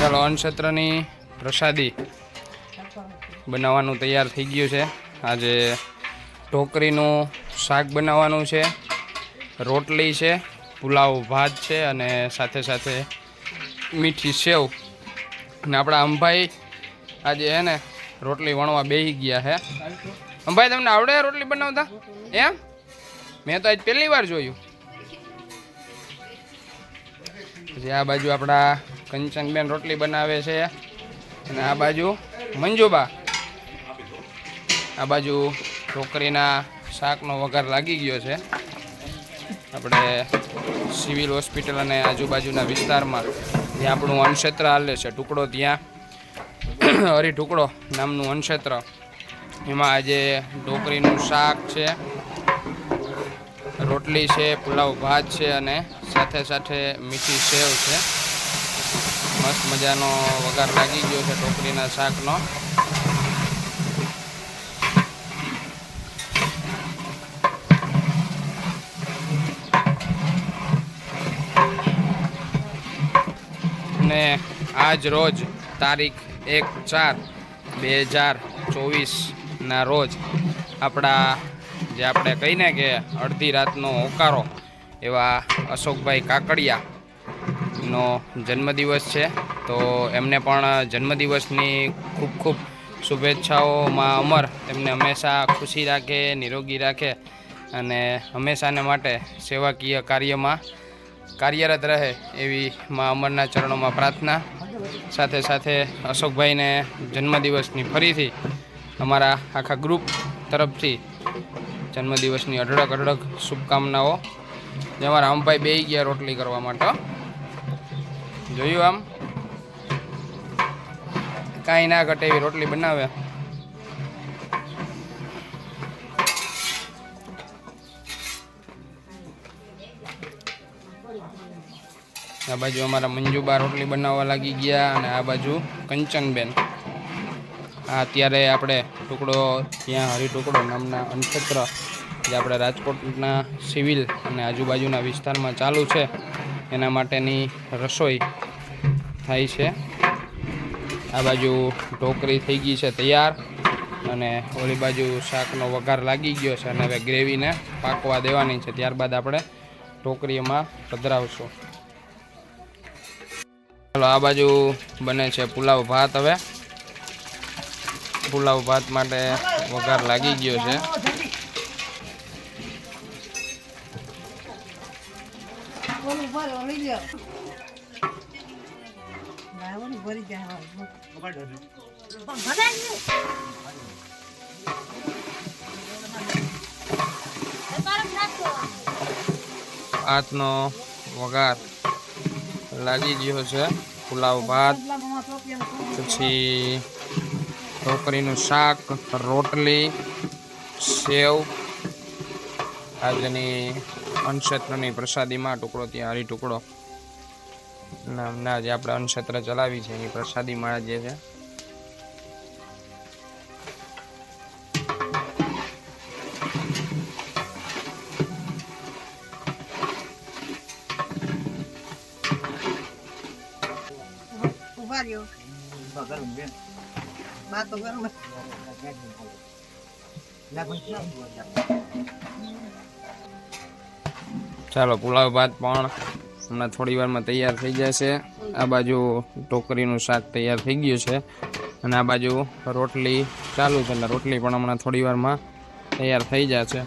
ચાલો અન્નક્ષેત્રની પ્રસાદી બનાવવાનું તૈયાર થઈ ગયું છે. આજે ઢોકરીનું શાક બનાવવાનું છે, રોટલી છે, પુલાવ ભાત છે અને સાથે સાથે મીઠી સેવ. અને આપણા અંભાઈ આજે હે ને રોટલી વણવા બેસી ગયા હે. અંભાઈ, તમને આવડે રોટલી બનાવતા? એમ? મેં તો આજ પહેલી વાર જોયું. પછી આ બાજુ આપણા કંચનબેન રોટલી બનાવે છે. અને આ બાજુ મંજુબા. આ બાજુ ઢોકરીના શાકનો વઘાર લાગી ગયો છે. આપણે સિવિલ હોસ્પિટલ અને આજુબાજુના વિસ્તારમાં જ્યાં આપણું અન્નક્ષેત્ર હાલે છે, ટુકડો ત્યાં. હરી ટુકડો નામનું અન્નક્ષેત્ર એમાં આજે ઢોકરીનું શાક છે. રોટલી છે, પુલાવ, ભાત છે અને સાથે સાથે મીઠી સેવ છે. મસ્ત મજાનો વઘાર લાગી ગયો છે ટોકરીના શાકનો. ને આજ રોજ તારીખ એક ચાર બે હજાર ચોવીસના રોજ આપણા જે આપણે કહીને કે અડધી રાતનો હોકારો એવા અશોકભાઈ કાકડિયાનો જન્મદિવસ છે. તો એમને પણ જન્મદિવસની ખૂબ ખૂબ શુભેચ્છાઓમાં અમર તેમને હંમેશા ખુશી રાખે, નિરોગી રાખે અને હંમેશાને માટે સેવાકીય કાર્યમાં કાર્યરત રહે એવી મા અમરના ચરણોમાં પ્રાર્થના. સાથે સાથે અશોકભાઈને જન્મદિવસની ફરીથી અમારા આખા ગ્રુપ તરફથી જન્મદિવસની અઢળક અઢળક શુભકામનાઓ. જે અમારા આમભાઈ બે ગયા રોટલી કરવા માટે. જોયું આમ? કાંઈ ના ઘટે એવી રોટલી બનાવે. આ બાજુ અમારા મંજુબા રોટલી બનાવવા લાગી ગયા અને આ બાજુ કંચનબેન. અત્યારે આપણે ટુકડો, ત્યાં હરી ટુકડો નામના અનક્ષેત્ર જે આપણે રાજકોટના સિવિલ અને આજુબાજુના વિસ્તારમાં ચાલુ છે. એના માટેની રસોઈ થાય છે. આ બાજુ ઢોકરી થઈ ગઈ છે તૈયાર અને ઓલી બાજુ શાકનો વઘાર લાગી ગયો છે અને હવે ગ્રેવીને પાકવા દેવાની છે. ત્યારબાદ આપણે ઢોકરીમાં પધરાવશું. ચાલો, આ બાજુ બને છે પુલાવ ભાત હવે. પુલાવ ભાત માટે વઘાર લાગી ગયો છે. ઓલું ભરો લઈ લ્યો ના ઓલું ભરી જાય ભાતનો વઘાર લાગી ગયો છે. પુલાવ ભાત, પછી ઢોકરીનું શાક રોટલી સેવ આજની અન્નક્ષેત્રની પ્રસાદીમાં ટુકડો ત્યાં હરી ટુકડો. નામના જે આપણે અન્નક્ષેત્ર ચલાવી છે એની પ્રસાદી માળા જે છે. ઊભા રહ્યો. બા તો ગરમ ચાલો, પુલાવ ભાત પણ હમણાં થોડી વારમાં તૈયાર થઈ જશે. આ બાજુ ટોકરીનું શાક તૈયાર થઈ ગયું છે. અને આ બાજુ રોટલી ચાલુ છે, એટલે રોટલી પણ હમણાં થોડી વારમાં તૈયાર થઈ જશે.